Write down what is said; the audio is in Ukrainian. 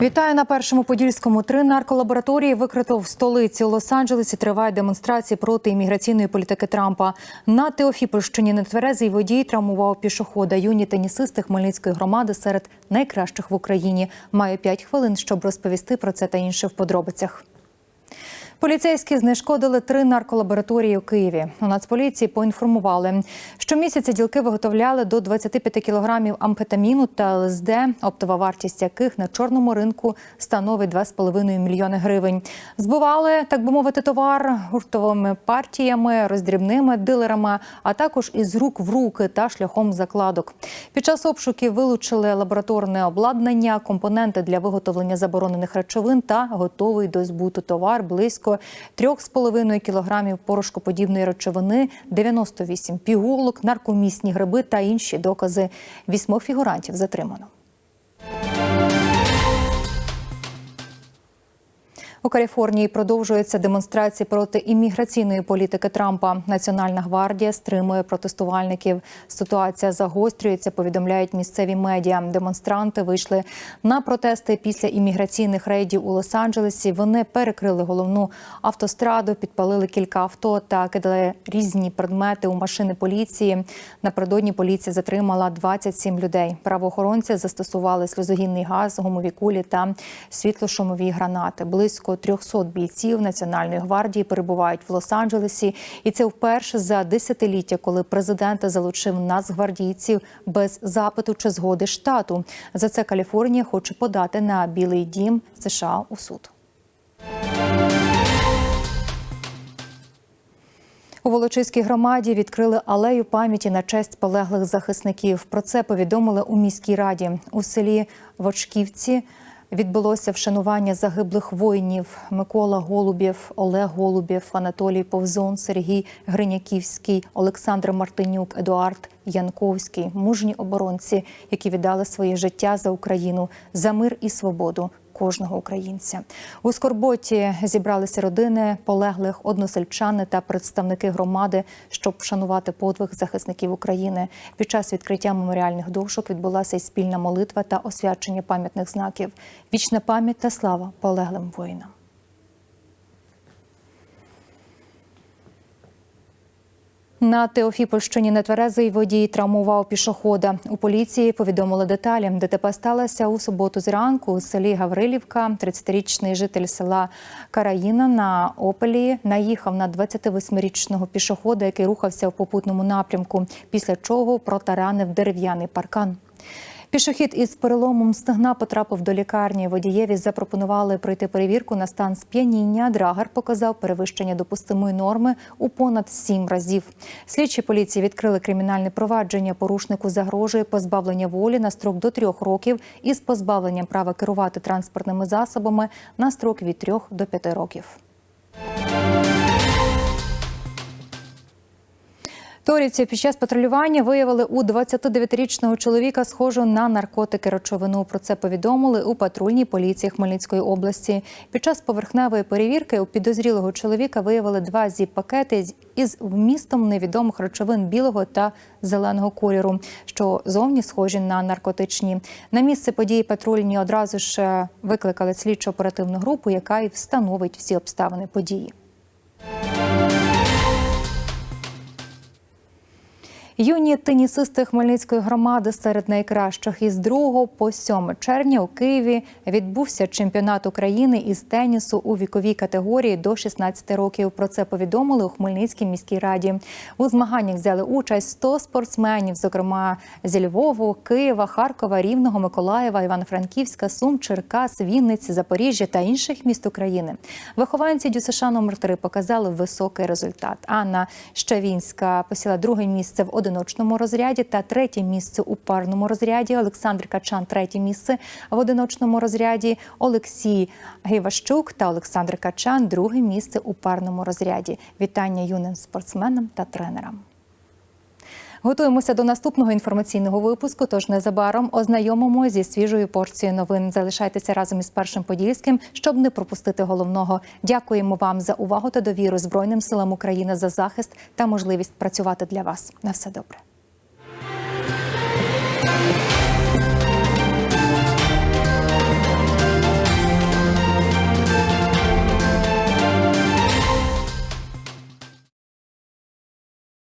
Вітаю на першому подільському. Три нарколабораторії викрито в столиці Лос-Анджелесі. Тривають демонстрації проти імміграційної політики Трампа. На Теофіпольщині нетверезий водій травмував пішохода. Юні тенісисти Хмельницької громади серед найкращих в Україні. Маю п'ять хвилин, щоб розповісти про це та інше в подробицях. Поліцейські знешкодили три нарколабораторії у Києві. У Нацполіції поінформували, що місяця ділки виготовляли до 25 кілограмів амфетаміну та ЛСД, оптова вартість яких на чорному ринку становить 2,5 мільйони гривень. Збували, так би мовити, товар гуртовими партіями, роздрібними дилерами, а також із рук в руки та шляхом закладок. Під час обшуків вилучили лабораторне обладнання, компоненти для виготовлення заборонених речовин та готовий до збуту товар близько 3,5 кілограмів порошкоподібної речовини, 98 пігулок, наркомісні гриби та інші докази. Вісьмох фігурантів затримано. У Каліфорнії продовжуються демонстрації проти імміграційної політики Трампа. Національна гвардія стримує протестувальників. Ситуація загострюється. Повідомляють місцеві медіа. Демонстранти вийшли на протести після імміграційних рейдів у Лос-Анджелесі. Вони перекрили головну автостраду, підпалили кілька авто та кидали різні предмети у машини поліції. Напередодні поліція затримала 27 людей. Правоохоронці застосували сльозогінний газ, гумові кулі та світлошумові гранати. Близько 300 бійців Національної гвардії перебувають в Лос-Анджелесі, і це вперше за десятиліття, коли президент залучив нацгвардійців без запиту чи згоди штату. За це Каліфорнія хоче подати на Білий Дім США у суд. У Волочиській громаді відкрили алею пам'яті на честь полеглих захисників. Про це повідомили у міській раді у селі Вочківці. Відбулося вшанування загиблих воїнів Микола Голубєв, Олег Голубєв, Анатолій Повзон, Сергій Гриняківський, Олександр Мартинюк, Едуард Янковський, мужні оборонці, які віддали своє життя за Україну, за мир і свободу кожного українця. У скорботі зібралися родини полеглих односельчани та представники громади, щоб вшанувати подвиг захисників України. Під час відкриття меморіальних дошок відбулася й спільна молитва та освячення пам'ятних знаків. Вічна пам'ять та слава полеглим воїнам. На Теофіпольщині нетверезий водій травмував пішохода. У поліції повідомили деталі. ДТП сталося у суботу зранку у селі Гаврилівка. 30-річний житель села Караїна на Опелі наїхав на 28-річного пішохода, який рухався в попутному напрямку, після чого протаранив дерев'яний паркан. Пішохід із переломом стегна потрапив до лікарні. Водієві запропонували пройти перевірку на стан сп'яніння. Драгер показав перевищення допустимої норми у понад сім разів. Слідчі поліції відкрили кримінальне провадження. Порушнику загрожує позбавлення волі на строк до трьох років із позбавленням права керувати транспортними засобами на строк від трьох до п'яти років. Торівці під час патрулювання виявили у 29-річного чоловіка схожу на наркотики речовину. Про це повідомили у патрульній поліції Хмельницької області. Під час поверхневої перевірки у підозрілого чоловіка виявили два зіп-пакети із вмістом невідомих речовин білого та зеленого кольору, що зовні схожі на наркотичні. На місце події патрульні одразу ж викликали слідчо оперативну групу, яка і встановить всі обставини події. Юні тенісисти Хмельницької громади серед найкращих із 2 по 7 червня у Києві відбувся чемпіонат України із тенісу у віковій категорії до 16 років. Про це повідомили у Хмельницькій міській раді. У змаганнях взяли участь 100 спортсменів, зокрема зі Львову, Києва, Харкова, Рівного, Миколаєва, Івано-Франківська, Сум, Черкас, Вінниці, Запоріжжя та інших міст України. Вихованці ДЮСШ номер 3 показали високий результат. Анна Щавінська посіла друге місце в одиночному розряді та третє місце у парному розряді. Олександр Качан третє місце в одиночному розряді. Олексій Гейващук та Олександр Качан друге місце у парному розряді. Вітання юним спортсменам та тренерам. Готуємося до наступного інформаційного випуску. Тож незабаром ознайомимо зі свіжою порцією новин. Залишайтеся разом із першим подільським, щоб не пропустити головного. Дякуємо вам за увагу та довіру Збройним силам України за захист та можливість працювати для вас. На все добре.